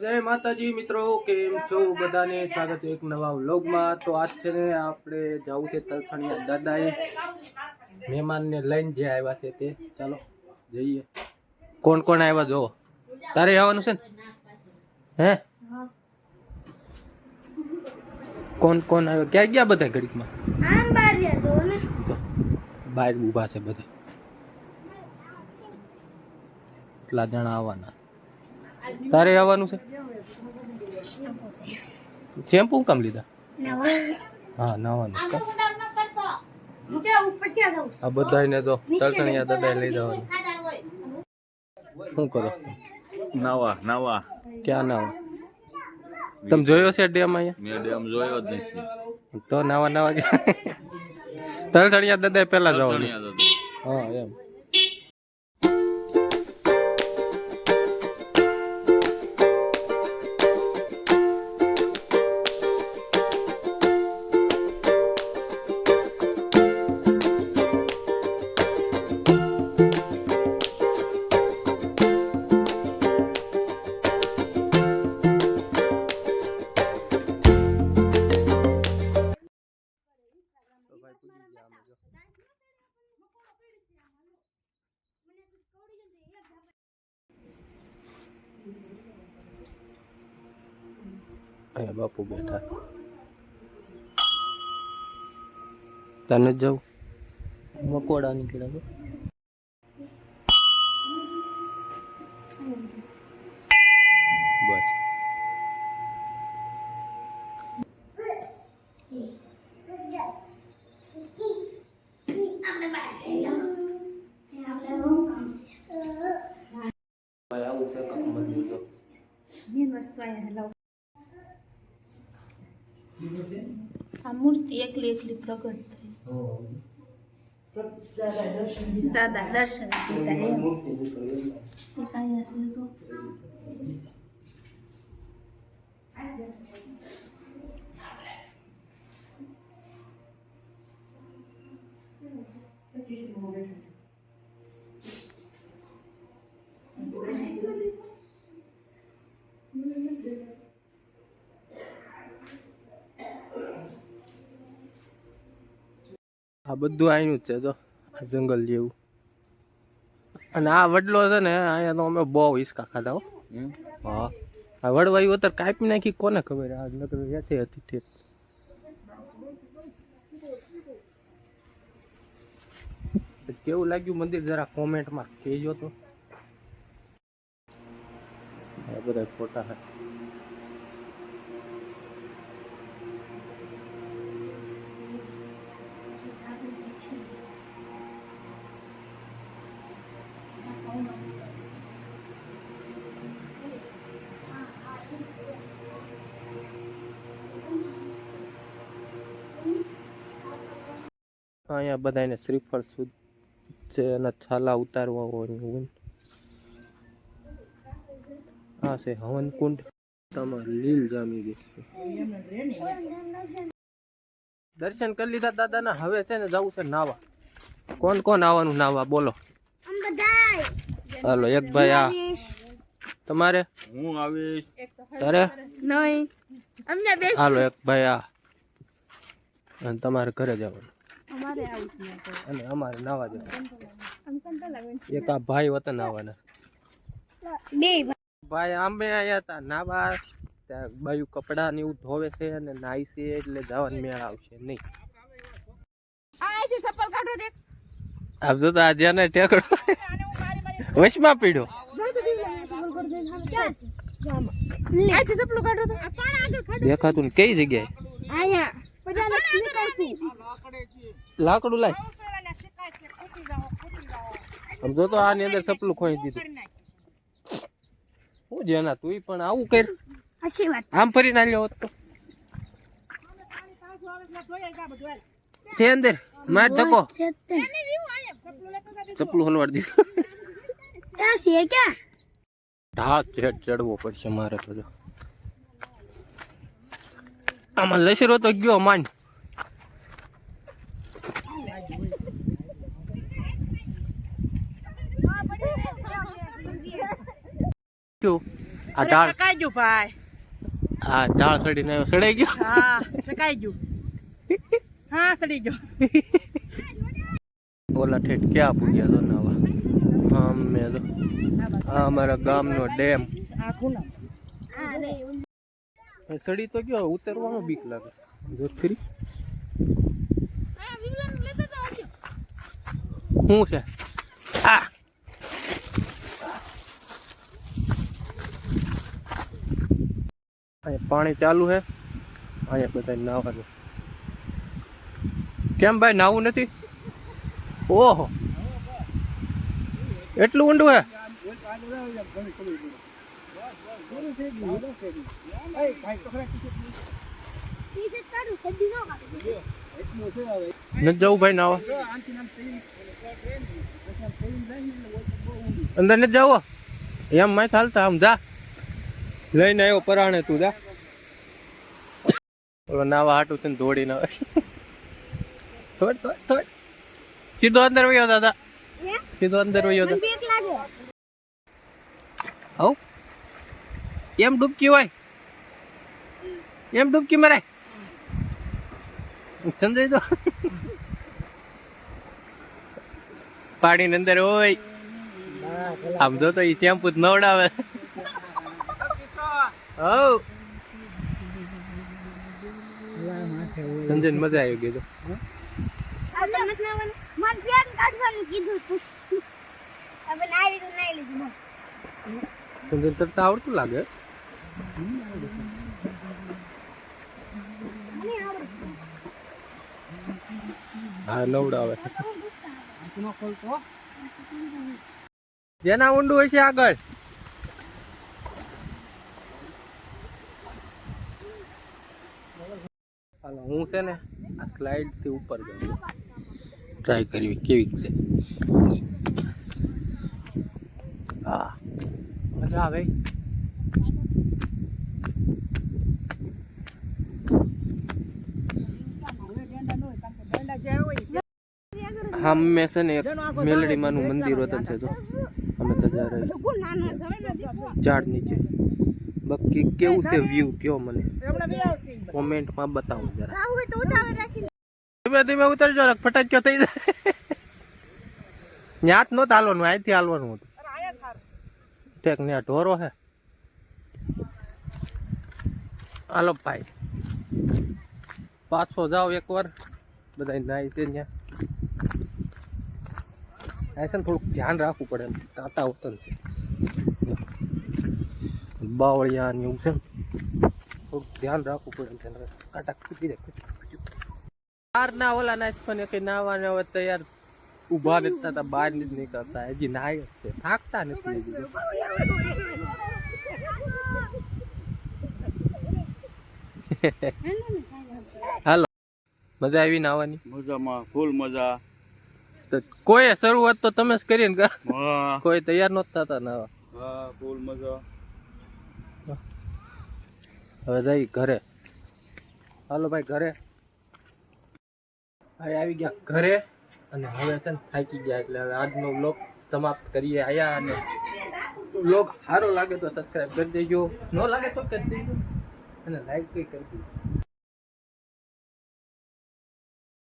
જય માતાજી મિત્રો કેમ છો? બધાને સ્વાગત છે એક નવા વ્લોગમાં. તો આજ છે ને આપણે જવું છે તલસણિયા દાદાએ. મહેમાનને લઈને જે આવ્યા છે તે. ચાલો જઈએ. કોણ કોણ આવ્યા જો તારે આવવાનું છે ને? હે? કોણ કોણ આવ્યા? ક્યાં ગયા બધા ઘડીકમાં? બહાર ઊભા છે બધા. કેટલા જણા આવવાના? તારે આવવાનું છે? શેમ્પુ કામ લીધા? નવા. હા છે. ઉપર આ બધાને તો તળતણિયા દાદા લઈ જવાનું. શું કરો? નવા નવા. ક્યાં નાવા? તમે જોયો છે ડેમ અહીંયા? મેં ડેમ જોયો જ નથી. તો નવા નવા તરસણિયા તળતણિયા દાદા પહેલા જવાનું. હા એમ. અહીંયા બાપુ બેઠા. તને જ જવું મકોડા નીકળ્યા તો. બસ ભાઈ આવું છે કામ મંદિર તો. મેન વસ્તુ અહીંયા લાવ આ મૂર્તિ એકલી એકલી પ્રગટ થઈ. દાદા દર્શન દીધા અહીંયા આ બધું અહીંનું જ છે જો. આ જંગલ જેવું. અને આ વડલો છે ને અહીંયા તો અમે બહુ હિસકા ખાધા હો. હા. આ વડવાયું અત્યારે કાપી નાખી કોને ખબર? આ નકર હેઠે હતી તે કેવું લાગ્યું મંદિર? જરા કોમેન્ટમાં કહેજો તો. બધા ફોટા છે અહીંયા બધાને શ્રીફળ શુદ્ધ છે એના છાલા ઉતારવા હોય. આ છે હવનકુંડ. તમારે લીલ જામી ગઈ છે. દર્શન કરી લીધા દાદાના. હવે છે ને જવું છે નાવા. કોણ કોણ આવવાનું નાવા? બોલો. આમ હાલો એક ભાઈ આ. તમારે? હું આવીશ. તારે? નહીં. હાલો એક ભાઈ આ. અને તમારે ઘરે જવાનું. અમારે આવું છે. અને અમારે નાવા જવાનું એક આ ભાઈ વતન આવવાના. બે ભાઈ. આંબે આયા હતા નાવા ત્યાં બાયું કપડા ને એવું ધોવે છે અને નાઈ છે એટલે જવાનું મેળ આવશે નહીં. છે કાઢો દેખ. આપ જો તો આજે ને ટેકડો. વશમાં કાઢો દેખાતું ને કઈ જગ્યાએ? લાકડું લાય. આમ જો તો આની અંદર સપલું ખોઈ દીધું. હું જેના તું પણ આવું કર. આમ ફરી ના લ્યો તો. છે અંદર. માર ધકો. ચપલું હલવાડ દીધું. ક્યાં છે ક્યાં? ઢાક ચેટ ચડવો પડશે મારે તો આમાં લસરો તો ગયો માન. શું આ ડાળ કાઈ ગયું ભાઈ. આ ડાળ સડીને આવ્યો સડાઈ ગયો. હા કાઈ ગયું. હા સડી ગયો. ઓલા ઠેઠ ક્યાં પૂગ્યા તો નવા? અમે તો આ અમારા ગામનો ડેમ. સડી તો ગયો ઉતરવામાં બીક લાગે. જોત ખરી શું છે? પાણી ચાલુ છે અહીંયા બધા નાવાનું. કેમ ભાઈ, નાવું નથી? ઓહો. એટલું ઊંડું હે? નથી જવું ભાઈ નાવા? અંદર નથી જવું? એમ માય ચાલતા આમ જા. લઈને આવ્યો પરાણે તું, જા. નાવા હાટું છે ને દોડીને આવે. થોડ થોડ થોડ. સીધો અંદર વયો દાદા સીધો અંદર વયો દાદા હવ એમ ડૂબકી હોય? એમ ડૂબકી મરાય સમજાય તો? પાણીની અંદર હોય. આમ જો તો ઈ શેમ્પુ જ નવડાવે. હવ સંજય મજા આવી ગઈ તો. સંજય તરતા આવડતું લાગે હા? નવડાવે. જેના ઊંડું હોય છે આગળ. હાલો હું છે ને આ સ્લાઇડથી ઉપર જાઉં. ટ્રાય કરવી કેવી છે? હા. મજા આવે? હા મેં છે ને એક મેલડીમાંનું મંદિર હોતું છે તો અમે તો જ્યારે ઝાડ નીચે. બાકી કેવું છે વ્યૂ કયો મને? કોમેન્ટમાં બતાવો જરા. ધીમે ધીમે ઉતરજો ને ફટાક કયો થઈ જાય. ન્યાત નહોતું હાલવાનું અહીંથી હાલવાનું હતું. ઠેક ને ઢોરો હે. હાલો ભાઈ. પાછો જાઓ એકવાર. બધા નાઈ છે ત્યાં આ થોડુંક ધ્યાન રાખવું પડે કાંટા વતન છે. બાવળિયા ને એવું છે. થોડુંક ધ્યાન રાખવું પડે એમ કાંટા ખૂટી જાય બહાર ના ઓલા ના પણ કઈ નાવા ને હવે તૈયાર ઊભા નથી થતા બહાર નથી નીકળતા. હજી નાય જ છે. થાકતા નથી હજી હાલો. મજા આવી નાવાની મજામાં ફૂલ મજા. તો કોઈ શરૂઆત તો તમે જ કરી ને કા? હા. કોઈ તૈયાર નહોતા થતા નાવા હા ફૂલ મજા. હવે જઈ ઘરે. હાલો ભાઈ, ઘરે. ભાઈ આવી ગયા ઘરે અને હવે છે ને થાકી ગયા એટલે હવે આજનો બ્લોગ સમાપ્ત કરીએ આયા અને બ્લોગ સારો લાગે તો સબસ્ક્રાઈબ કરી દેજો. ન લાગે તો કરી દેજો. અને લાઈક કરી દેજો.